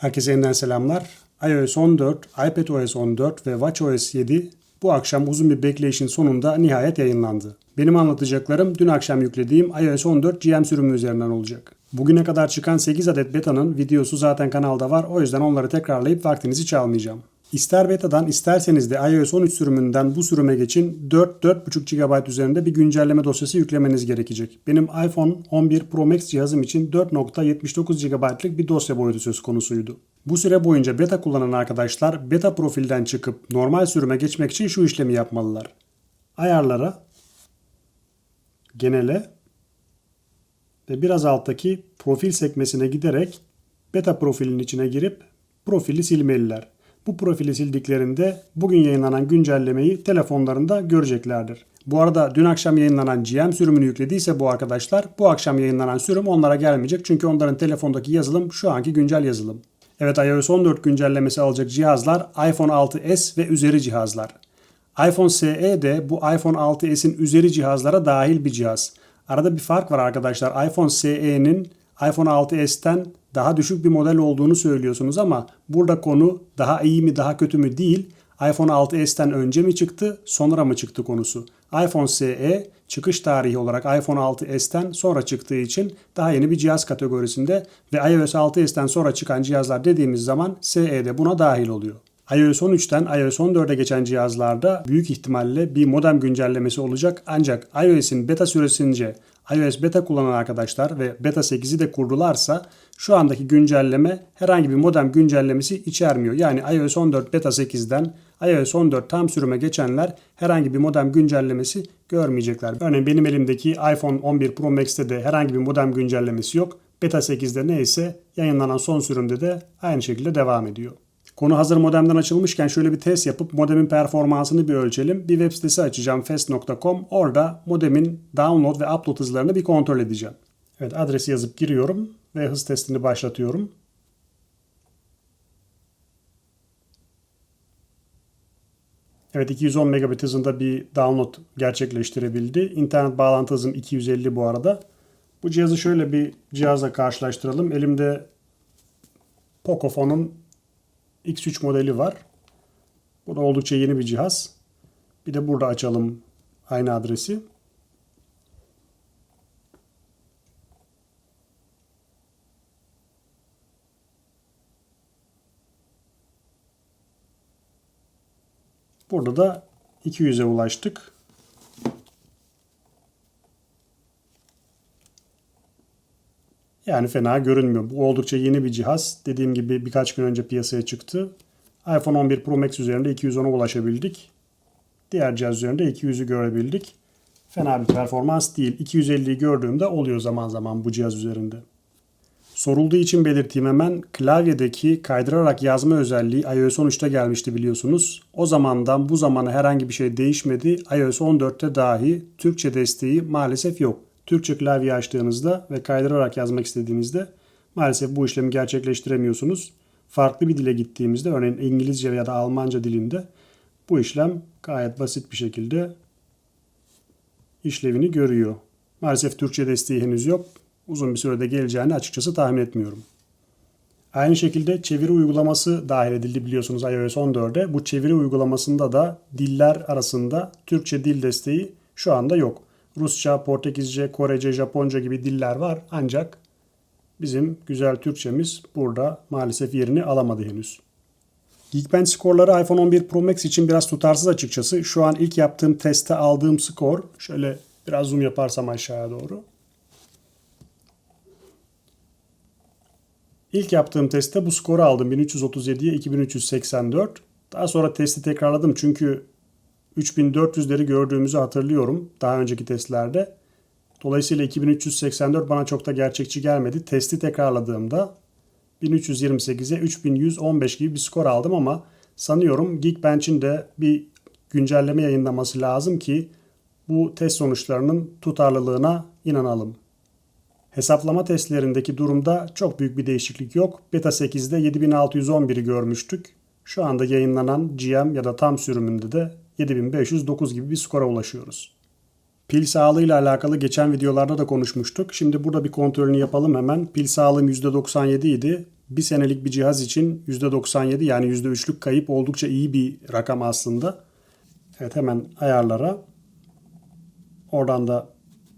Herkese yeniden selamlar. iOS 14, iPadOS 14 ve watchOS 7 bu akşam uzun bir bekleyişin sonunda nihayet yayınlandı. Benim anlatacaklarım dün akşam yüklediğim iOS 14 GM sürümü üzerinden olacak. Bugüne kadar çıkan 8 adet beta'nın videosu zaten kanalda var. O yüzden onları tekrarlayıp vaktinizi çalmayacağım. İster beta'dan isterseniz de iOS 13 sürümünden bu sürüme geçin 4-4.5 GB üzerinde bir güncelleme dosyası yüklemeniz gerekecek. Benim iPhone 11 Pro Max cihazım için 4.79 GB'lık bir dosya boyutu söz konusuydu. Bu süre boyunca beta kullanan arkadaşlar beta profilden çıkıp normal sürüme geçmek için şu işlemi yapmalılar. Ayarlara, genele ve biraz alttaki profil sekmesine giderek beta profilin içine girip profili silmeliler. Bu profili sildiklerinde bugün yayınlanan güncellemeyi telefonlarında göreceklerdir. Bu arada dün akşam yayınlanan GM sürümünü yüklediyse bu arkadaşlar bu akşam yayınlanan sürüm onlara gelmeyecek. Çünkü onların telefondaki yazılım şu anki güncel yazılım. Evet iOS 14 güncellemesi alacak cihazlar iPhone 6s ve üzeri cihazlar. iPhone SE de bu iPhone 6s'in üzeri cihazlara dahil bir cihaz. Arada bir fark var arkadaşlar. iPhone SE'nin iPhone 6s'ten daha düşük bir model olduğunu söylüyorsunuz ama burada konu daha iyi mi daha kötü mü değil. iPhone 6s'ten önce mi çıktı sonra mı çıktı konusu. iPhone SE çıkış tarihi olarak iPhone 6s'ten sonra çıktığı için daha yeni bir cihaz kategorisinde ve iOS 6s'ten sonra çıkan cihazlar dediğimiz zaman SE de buna dahil oluyor. iOS 13'ten iOS 14'e geçen cihazlarda büyük ihtimalle bir modem güncellemesi olacak ancak iOS'in beta süresince iOS beta kullanan arkadaşlar ve beta 8'i de kurdularsa şu andaki güncelleme herhangi bir modem güncellemesi içermiyor. Yani iOS 14 beta 8'den iOS 14 tam sürüme geçenler herhangi bir modem güncellemesi görmeyecekler. Örneğin benim elimdeki iPhone 11 Pro Max'te de herhangi bir modem güncellemesi yok. Beta 8'de neyse yayınlanan son sürümde de aynı şekilde devam ediyor. Konu hazır modemden açılmışken şöyle bir test yapıp modemin performansını bir ölçelim. Bir web sitesi açacağım fast.com. Orada modemin download ve upload hızlarını bir kontrol edeceğim. Evet adresi yazıp giriyorum ve hız testini başlatıyorum. Evet 210 megabit hızında bir download gerçekleştirebildi. İnternet bağlantı hızım 250 bu arada. Bu cihazı şöyle bir cihazla karşılaştıralım. Elimde Pocofone'un X3 modeli var. Bu da oldukça yeni bir cihaz. Bir de burada açalım aynı adresi. Burada da 200'e ulaştık. Yani fena görünmüyor. Bu oldukça yeni bir cihaz. Dediğim gibi birkaç gün önce piyasaya çıktı. iPhone 11 Pro Max üzerinde 210'a ulaşabildik. Diğer cihaz üzerinde 200'ü görebildik. Fena bir performans değil. 250'yi gördüğümde oluyor zaman zaman bu cihaz üzerinde. Sorulduğu için belirteyim hemen klavyedeki kaydırarak yazma özelliği iOS 13'te gelmişti biliyorsunuz. O zamandan bu zamana herhangi bir şey değişmedi. iOS 14'te dahi Türkçe desteği maalesef yok. Türkçe klavye açtığınızda ve kaydırarak yazmak istediğinizde maalesef bu işlemi gerçekleştiremiyorsunuz. Farklı bir dile gittiğimizde örneğin İngilizce ya da Almanca dilinde bu işlem gayet basit bir şekilde işlevini görüyor. Maalesef Türkçe desteği henüz yok. Uzun bir sürede geleceğini açıkçası tahmin etmiyorum. Aynı şekilde çeviri uygulaması dahil edildi biliyorsunuz iOS 14'e. Bu çeviri uygulamasında da diller arasında Türkçe dil desteği şu anda yok. Rusça, Portekizce, Korece, Japonca gibi diller var ancak bizim güzel Türkçemiz burada maalesef yerini alamadı henüz. Geekbench skorları iPhone 11 Pro Max için biraz tutarsız açıkçası. Şu an ilk yaptığım testte aldığım skor, şöyle biraz zoom yaparsam aşağıya doğru. İlk yaptığım testte bu skoru aldım 1337'ye 2384. Daha sonra testi tekrarladım çünkü 3400'leri gördüğümüzü hatırlıyorum daha önceki testlerde. Dolayısıyla 2384 bana çok da gerçekçi gelmedi. Testi tekrarladığımda 1328'e 3115 gibi bir skor aldım ama sanıyorum Geekbench'in de bir güncelleme yayınlaması lazım ki bu test sonuçlarının tutarlılığına inanalım. Hesaplama testlerindeki durumda çok büyük bir değişiklik yok. Beta 8'de 7611'i görmüştük. Şu anda yayınlanan GM ya da tam sürümünde de 7509 gibi bir skora ulaşıyoruz. Pil sağlığıyla alakalı geçen videolarda da konuşmuştuk. Şimdi burada bir kontrolünü yapalım hemen. Pil sağlığım %97 idi. Bir senelik bir cihaz için %97 yani %3'lük kayıp oldukça iyi bir rakam aslında. Evet hemen ayarlara. Oradan da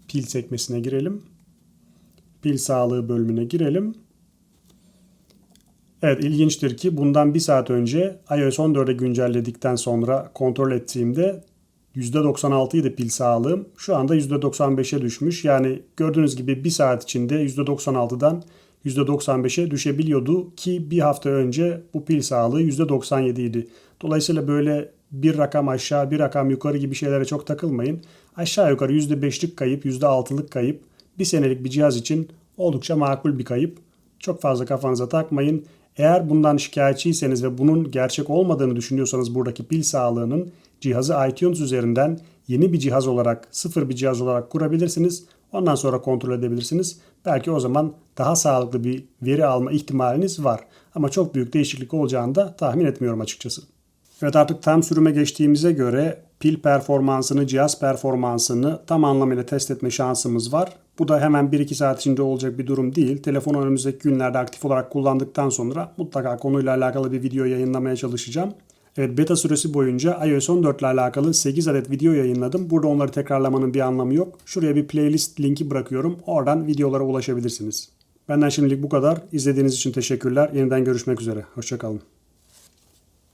pil sekmesine girelim. Pil sağlığı bölümüne girelim. Evet ilginçtir ki bundan bir saat önce iOS 14'e güncelledikten sonra kontrol ettiğimde %96 idi pil sağlığım. Şu anda %95'e düşmüş. Yani gördüğünüz gibi bir saat içinde %96'dan %95'e düşebiliyordu ki bir hafta önce bu pil sağlığı %97 idi. Dolayısıyla böyle bir rakam aşağı bir rakam yukarı gibi şeylere çok takılmayın. Aşağı yukarı %5'lik kayıp %6'lık kayıp bir senelik bir cihaz için oldukça makul bir kayıp. Çok fazla kafanıza takmayın. Eğer bundan şikayetçiyseniz ve bunun gerçek olmadığını düşünüyorsanız buradaki pil sağlığının cihazı iTunes üzerinden yeni bir cihaz olarak, sıfır bir cihaz olarak kurabilirsiniz. Ondan sonra kontrol edebilirsiniz. Belki o zaman daha sağlıklı bir veri alma ihtimaliniz var. Ama çok büyük değişiklik olacağını da tahmin etmiyorum açıkçası. Evet artık tam sürüme geçtiğimize göre pil performansını, cihaz performansını tam anlamıyla test etme şansımız var. Bu da hemen 1-2 saat içinde olacak bir durum değil. Telefonu önümüzdeki günlerde aktif olarak kullandıktan sonra mutlaka konuyla alakalı bir video yayınlamaya çalışacağım. Evet beta süresi boyunca iOS 14 ile alakalı 8 adet video yayınladım. Burada onları tekrarlamanın bir anlamı yok. Şuraya bir playlist linki bırakıyorum. Oradan videolara ulaşabilirsiniz. Benden şimdilik bu kadar. İzlediğiniz için teşekkürler. Yeniden görüşmek üzere. Hoşçakalın.